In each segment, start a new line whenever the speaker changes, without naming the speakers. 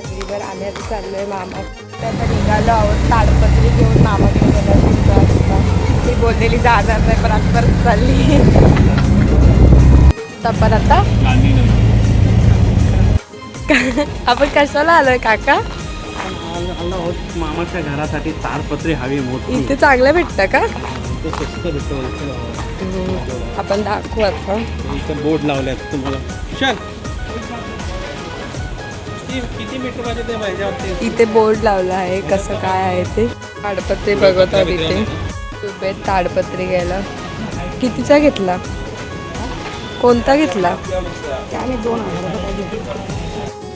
एव्हरीवर आम्ही आता चाललोय मामा. तर आता निघालो आहोत ताडपत्री घेऊन मामाकडे गेलो तीन वाजता मी बोललेली जाणार नाही पण आता परत चालली. तर पण आता? आपण कशाला आलोय काका?
मामाच्या घरासाठी तारपत्री हवी मोठी.
इथे चांगलं भेटतं का?
ते.
आपण दाखवू आता.
इथे बोर्ड लावल्यात तुम्हाला. चल. किती किती ते पाहिजे
इथे बोर्ड लावला आहे कसं काय आहे ते. ताडपत्री बघत आहोत इथे. सुबेत ताडपत्री घ्यायला. कितीचा घेतला? कोणता घेतला? त्याने दोन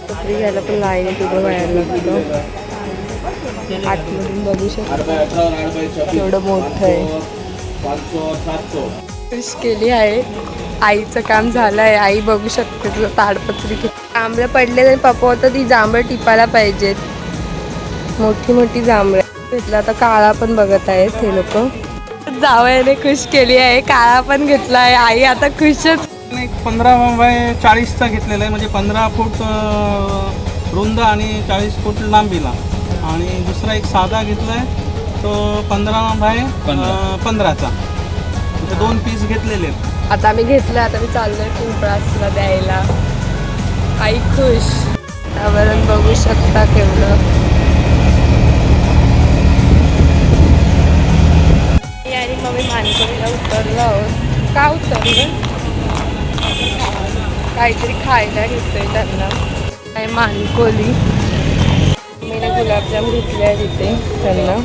पत्री घ्यायला पण लाईन उभं व्हायला लागलो आतमधून बघू शकतो. एवढं मोठं आहे. केली आहे. आईचं काम झालं आहे आई बघू शकते तुझं ताडपत्री किती. जांभळं पडले आणि पप्पा होतं ती जांभळं टिपायला पाहिजेत. मोठी मोठी जांभळं. घेतलं आता काळा पण बघत आहेत हे लोक. जावयाने खुश केली आहे काळा पण घेतला आहे. आई आता खुशच.
एक पंधरा बाय चाळीसचा घेतलेला आहे म्हणजे पंधरा फूट रुंद आणि चाळीस फूट लांबीला. आणि दुसरा एक साधा घेतला आहे तो पंधरा बाय पंधराचा. दोन पीस घेतलेले आहेत.
आता मी घेतलं आता मी चाललोय पिंपळासला द्यायला. आई खुश वातावरण बघू शकता केवढं. मी आणि मम्मी मानकरीला उतरलो आहोत. का उतरलं? काहीतरी खायला घेतोय त्यांना. काय मानकोली. मी ना गुलाबजाम घेतले आहे तिथे त्यांना.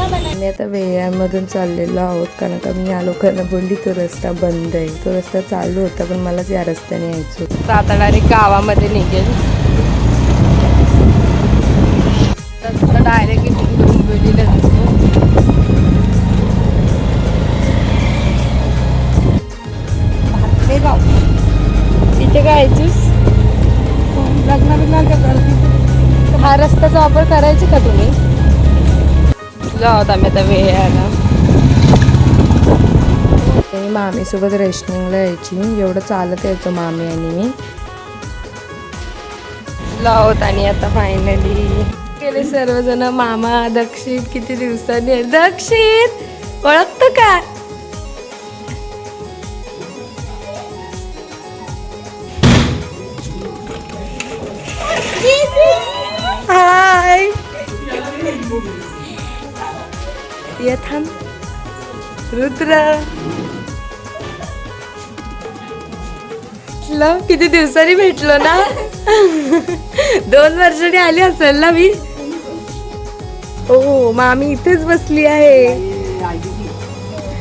आम्ही आता वेळामधून चाललेलो आहोत कारण का मी या लोकांना बोलली तो रस्ता बंद आहे. तो रस्ता चालू होता पण मलाच या रस्त्याने यायचो होतं. तर आता डायरेक्ट गावामध्ये निघेल. रस्ता डायरेक्ट इथून डोंबिवलीला जातो. तिथे काय यायचीस हा रस्त्याचा वापर करायचे का तुम्ही? आहोत आम्ही आता वेळाला मी मामीसोबत रेशनिंगला यायची. एवढं चालत यायचं मामी आणि मी. आहोत आणि आता फायनली गेले सर्वजण. मामा दक्षित किती दिवसांनी. दक्षित ओळखतो का? हाय ये थांब रुद्र। ल किती दिवसांनी भेटलो ना? दोन वर्षांनी आली असेल ना मी? हो मामी इथेच बसली आहे.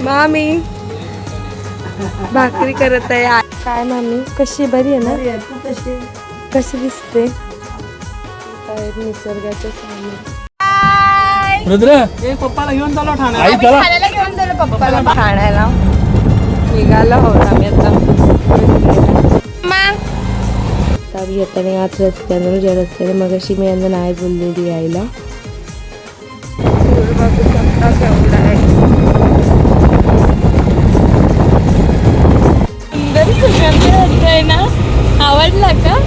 मामी भाकरी करत आहे. काय मामी कशी बरी आहे ना? कशी दिसते? काय निसर्गाचं सामने
रुद्र. ए पप्पाला घेऊन
ठाण्याला. घेऊन गेलो पप्पाला. ठाण्याला. निघालो आहोत आम्ही आता. आम्ही येताना याच रस्त्यानं ज्या रस्त्याने मग अशी मी यांना नाही बोललेली यायला. आहे सुंदर सुगंध येतोय ना? आवडला का?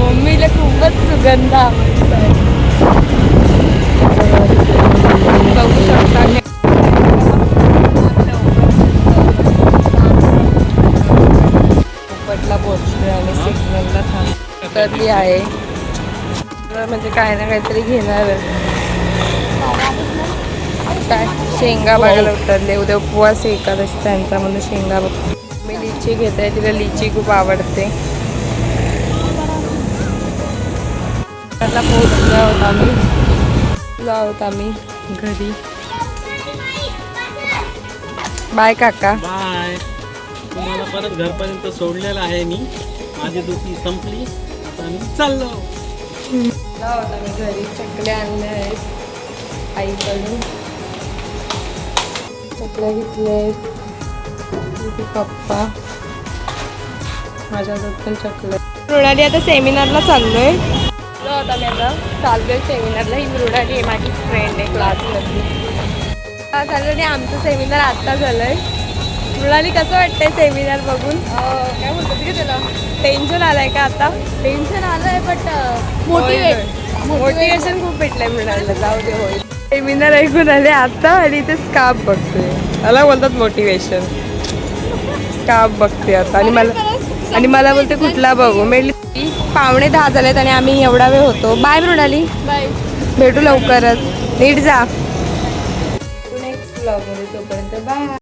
मम्मीला खूपच सुगंध आवडतोय. बघू शकता पोपटला आणि सिग्नलला आहे. म्हणजे काही ना काहीतरी घेणार काय? शेंगा बघायला उतरले. उद्या उपवास आहे एकादशी त्यांचा म्हणून शेंगा बघ. मी लिची घेत आहे तिला लिची खूप आवडते. त्याला होता आहोत आम्ही. पोहोचलो आहोत आम्ही घरी. बाय काका.
बाय. तुम्हाला परत घरपर्यंत सोडलेलं आहे मी. माझी दुखी संपली. आता मी चाललो.
आहोत आम्ही घरी. चकल्या आणल्या आहेत आईकडून. चकल्या घेतल्या आहेत. पप्पा. पण चकल्या. मृणाली आता सेमिनारला चाललोय. आता चाललोय सेमिनारला ही मृणाली आहे माझी फ्रेंड आहे क्लासमधली चाललो आमचं सेमिनार आत्ता झालंय. मृणाली कसं वाटतंय सेमिनार बघून? काय म्हणतात की त्याला. टेन्शन आलंय का आता?
टेन्शन आलंय बट मोटिवेट
मोटिवेशन खूप भेटलंय म्हणायला जाऊ दे होईल सेमिनार ऐकून आले आता आणि इथे स्काफ बघते मला बोलतात मोटिवेशन स्काफ बघते आता? आणि मला आणि मला बोलते कुठला बघू? मी पावणे दहा झालेत आणि आम्ही एवढा वेळ होतो. बाय मृणाली.
बाय.
भेटू लवकरच. नीट जा. नेक्स्ट तोपर्यंत बाय.